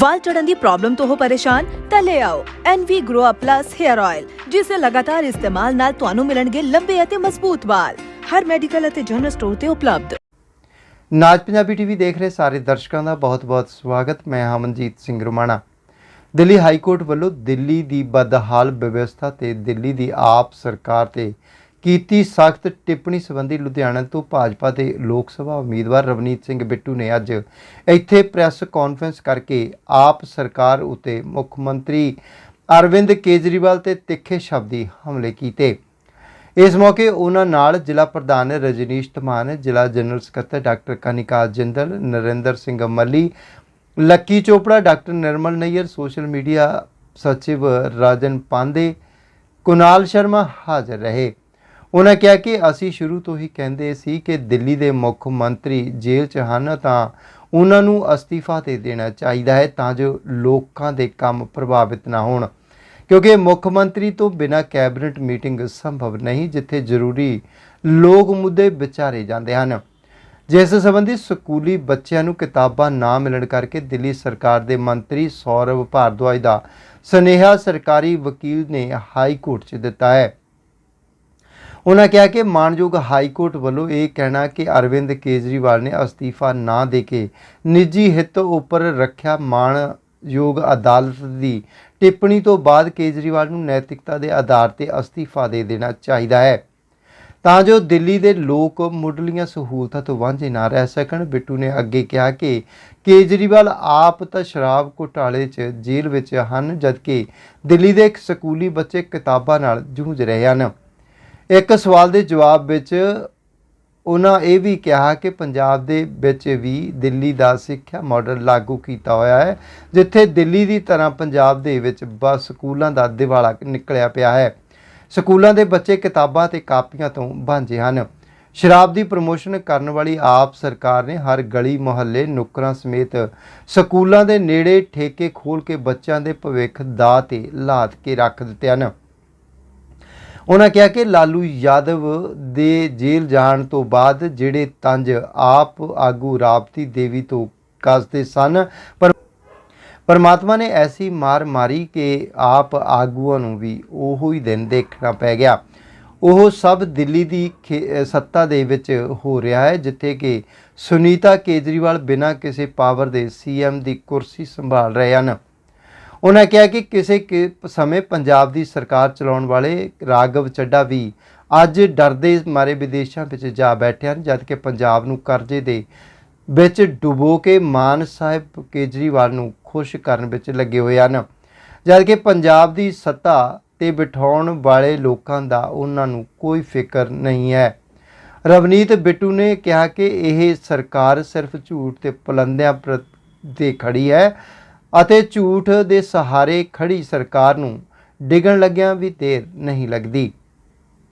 ਵਾਲ ਝੜਨ ਦੀ problem ਤੋਂ ਹੋ ਪਰੇਸ਼ਾਨ, ਤਾਂ ਲੈ ਆਓ NV Grow Up Plus Hair Oil ਜਿਸ ਦੇ ਲਗਾਤਾਰ ਇਸਤੇਮਾਲ ਨਾਲ ਤੁਹਾਨੂੰ ਮਿਲਣਗੇ ਲੰਬੇ ਅਤੇ ਮਜ਼ਬੂਤ ਵਾਲ। ਹਰ ਮੈਡੀਕਲ ਅਤੇ ਜਨਰਲ ਸਟੋਰ ਤੇ ਉਪਲਬਧ। ਨਾਜ ਪੰਜਾਬੀ ਟੀਵੀ ਦੇਖ ਰਹੇ ਸਾਰੇ ਦਰਸ਼ਕਾਂ ਦਾ ਬਹੁਤ-ਬਹੁਤ ਸਵਾਗਤ। ਮੈਂ ਹਮਨਜੀਤ ਸਿੰਘ ਰੁਮਾਣਾ। ਦਿੱਲੀ ਹਾਈ ਕੋਰਟ ਵੱਲੋਂ ਦਿੱਲੀ ਦੀ ਬਦਹਾਲ ਵਿਵਸਥਾ ਤੇ ਦਿੱਲੀ ਦੀ ਆਪ ਸਰਕਾਰ ਤੇ ਕੀਤੀ ਸਖਤ ਟਿੱਪਣੀ ਸੰਬੰਧੀ ਲੁਧਿਆਣਾ ਤੋਂ ਭਾਜਪਾ ਦੇ ਲੋਕ ਸਭਾ ਉਮੀਦਵਾਰ ਰਵਨੀਤ ਸਿੰਘ ਬਿੱਟੂ ਨੇ ਅੱਜ ਇੱਥੇ ਪ੍ਰੈਸ ਕਾਨਫਰੰਸ ਕਰਕੇ ਆਪ ਸਰਕਾਰ ਉਤੇ ਮੁੱਖ ਮੰਤਰੀ ਅਰਵਿੰਦ ਕੇਜਰੀਵਾਲ ਤੇ ਤਿੱਖੇ ਸ਼ਬਦੀ ਹਮਲੇ ਕੀਤੇ। ਇਸ ਮੌਕੇ ਉਹਨਾਂ ਨਾਲ ਜ਼ਿਲ੍ਹਾ ਪ੍ਰਧਾਨ ਰਜਨੀਸ਼ ਧਮਾਨ, ਜ਼ਿਲ੍ਹਾ ਜਨਰਲ ਸਕੱਤਰ doctor Kanika Jindal, Narinder Singh Malli, Lucky Chopra, doctor Nirmal Nayyar, social media ਸਚਿਵ Rajan Pande, Kunal Sharma ਹਾਜ਼ਰ ਰਹੇ। ਉਹਨਾਂ ਕਿਹਾ ਕਿ ਅਸੀਂ ਸ਼ੁਰੂ ਤੋਂ ਹੀ ਕਹਿੰਦੇ ਸੀ ਕਿ ਦਿੱਲੀ ਦੇ ਮੁੱਖ ਮੰਤਰੀ ਜੇਲ੍ਹ 'ਚ ਹਨ ਤਾਂ ਉਹਨਾਂ ਨੂੰ ਅਸਤੀਫਾ ਦੇ ਦੇਣਾ ਚਾਹੀਦਾ ਹੈ ਤਾਂ ਜੋ ਲੋਕਾਂ ਦੇ ਕੰਮ ਪ੍ਰਭਾਵਿਤ ਨਾ ਹੋਣ। ਕਿਉਂਕਿ ਮੁੱਖ ਮੰਤਰੀ ਤੋਂ ਬਿਨਾਂ ਕੈਬਨਿਟ ਮੀਟਿੰਗ ਸੰਭਵ ਨਹੀਂ, ਜਿੱਥੇ ਜ਼ਰੂਰੀ ਲੋਕ ਮੁੱਦੇ ਵਿਚਾਰੇ ਜਾਂਦੇ ਹਨ। ਜਿਸ ਸੰਬੰਧੀ ਸਕੂਲੀ ਬੱਚਿਆਂ ਨੂੰ ਕਿਤਾਬਾਂ ਨਾ ਮਿਲਣ ਕਰਕੇ ਦਿੱਲੀ ਸਰਕਾਰ ਦੇ ਮੰਤਰੀ ਸੌਰਵ ਭਾਰਦਵਾਜ ਦਾ ਸੁਨੇਹਾ ਸਰਕਾਰੀ ਵਕੀਲ ਨੇ ਹਾਈ ਕੋਰਟ 'ਚ ਦਿੱਤਾ ਹੈ। ਉਹਨਾਂ ਕਿਹਾ ਕਿ ਮਾਨਯੋਗ ਹਾਈ ਕੋਰਟ ਵੱਲੋਂ ਇਹ ਕਹਿਣਾ ਕਿ ਅਰਵਿੰਦ ਕੇਜਰੀਵਾਲ ਨੇ ਅਸਤੀਫਾ ਨਾ ਦੇ ਕੇ ਨਿੱਜੀ ਹਿੱਤ ਉੱਪਰ ਰੱਖਿਆ ਮਾਨਯੋਗ ਅਦਾਲਤ ਦੀ ਟਿੱਪਣੀ ਤੋਂ ਬਾਅਦ ਕੇਜਰੀਵਾਲ ਨੂੰ ਨੈਤਿਕਤਾ ਦੇ ਆਧਾਰ ਤੇ ਅਸਤੀਫਾ ਦੇ ਦੇਣਾ ਚਾਹੀਦਾ ਹੈ। ਤਾਂ ਜੋ ਦਿੱਲੀ ਦੇ ਲੋਕ ਮੁੱਢਲੀਆਂ ਸਹੂਲਤਾਂ ਤੋਂ ਵਾਂਝੇ ਨਾ ਰਹਿ ਸਕਣ, ਬਿੱਟੂ ਨੇ ਅੱਗੇ ਕਿਹਾ ਕਿ ਕੇਜਰੀਵਾਲ ਆਪ ਤਾਂ ਸ਼ਰਾਬ ਘੁਟਾਲੇ 'ਚ ਜੇਲ੍ਹ ਵਿੱਚ ਹਨ, ਜਦਕਿ ਦਿੱਲੀ ਦੇ ਸਕੂਲੀ ਬੱਚੇ ਕਿਤਾਬਾਂ ਨਾਲ ਜੂਝ ਰਹੇ ਹਨ। ਇੱਕ ਸਵਾਲ ਦੇ ਜਵਾਬ ਵਿੱਚ ਉਹਨਾਂ ਇਹ ਵੀ ਕਿਹਾ ਕਿ ਪੰਜਾਬ ਦੇ ਵਿੱਚ ਵੀ ਦਿੱਲੀ ਦਾ ਸਿੱਖਿਆ ਮਾਡਲ ਲਾਗੂ ਕੀਤਾ ਹੋਇਆ ਹੈ, ਜਿੱਥੇ ਦਿੱਲੀ ਦੀ ਤਰ੍ਹਾਂ ਪੰਜਾਬ ਦੇ ਵਿੱਚ ਬਸ ਸਕੂਲਾਂ ਦਾ ਦਿਵਾਲਾ ਨਿਕਲਿਆ ਪਿਆ ਹੈ। ਸਕੂਲਾਂ ਦੇ ਬੱਚੇ ਕਿਤਾਬਾਂ ਤੇ ਕਾਪੀਆਂ ਤੋਂ ਵਾਂਝੇ ਹਨ। ਸ਼ਰਾਬ ਦੀ ਪ੍ਰਮੋਸ਼ਨ ਕਰਨ ਵਾਲੀ ਆਪ ਸਰਕਾਰ ਨੇ ਹਰ ਗਲੀ ਮੁਹੱਲੇ ਨੁੱਕਰਾਂ ਸਮੇਤ ਸਕੂਲਾਂ ਦੇ ਨੇੜੇ ਠੇਕੇ ਖੋਲ ਕੇ ਬੱਚਿਆਂ ਦੇ ਭਵਿੱਖ ਦਾ ਤੇ ਲਾਤ ਕੇ ਰੱਖ ਦਿੱਤੇ ਹਨ। ਉਹਨਾਂ ਕਿਹਾ ਕਿ ਲਾਲੂ ਯਾਦਵ ਦੇ ਜੇਲ੍ਹ ਜਾਣ ਤੋਂ ਬਾਅਦ ਜਿਹੜੇ ਤੰਜ ਆਪ ਆਗੂ ਰਾਪਤੀ ਦੇਵੀ ਤੋਂ ਕੱਸਦੇ ਸਨ, ਪਰ ਪਰਮਾਤਮਾ ਨੇ ਐਸੀ ਮਾਰ ਮਾਰੀ ਕਿ ਆਪ ਆਗੂਆਂ ਨੂੰ ਵੀ ਉਹੋ ਹੀ ਦਿਨ ਦੇਖਣਾ ਪੈ ਗਿਆ। ਉਹ ਸਭ ਦਿੱਲੀ ਦੀ ਖੇ- ਸੱਤਾ ਦੇ ਵਿੱਚ ਹੋ ਰਿਹਾ ਹੈ, ਜਿੱਥੇ ਕਿ ਸੁਨੀਤਾ ਕੇਜਰੀਵਾਲ ਬਿਨਾਂ ਕਿਸੇ ਪਾਵਰ ਦੇ ਸੀਐਮ ਦੀ ਕੁਰਸੀ ਸੰਭਾਲ ਰਹੇ ਹਨ। ਉਹਨਾਂ ਕਿਹਾ ਕਿ ਕਿਸੇ ਕਿ ਸਮੇਂ ਪੰਜਾਬ ਦੀ ਸਰਕਾਰ ਚਲਾਉਣ ਵਾਲੇ ਰਾਘਵ ਚੱਡਾ ਵੀ ਅੱਜ ਡਰਦੇ ਮਾਰੇ ਵਿਦੇਸ਼ਾਂ ਵਿੱਚ ਜਾ ਬੈਠੇ ਹਨ ਜਦਕਿ ਪੰਜਾਬ ਨੂੰ ਕਰਜ਼ੇ ਦੇ ਵਿੱਚ ਡੁਬੋ ਕੇ ਮਾਨ ਸਾਹਿਬ ਕੇਜਰੀਵਾਲ ਨੂੰ ਖੁਸ਼ ਕਰਨ ਵਿੱਚ ਲੱਗੇ ਹੋਏ ਹਨ। ਜਦਕਿ ਪੰਜਾਬ ਦੀ ਸੱਤਾ ਤੇ ਬਿਠਾਉਣ ਵਾਲੇ ਲੋਕਾਂ ਦਾ ਉਹਨਾਂ ਨੂੰ ਕੋਈ ਫਿਕਰ ਨਹੀਂ ਹੈ। ਰਵਨੀਤ ਬਿੱਟੂ ਨੇ ਕਿਹਾ ਕਿ ਇਹ ਸਰਕਾਰ ਸਿਰਫ ਝੂਠ ਤੇ ਪਲੰਦਿਆਂ ਪ੍ਰ- ਤੇ ਖੜੀ ਹੈ ਅਤੇ ਝੂਠ ਦੇ ਸਹਾਰੇ ਖੜੀ ਸਰਕਾਰ ਨੂੰ ਡਿੱਗਣ ਲੱਗਿਆਂ ਵੀ ਦੇਰ ਨਹੀਂ ਲੱਗਦੀ।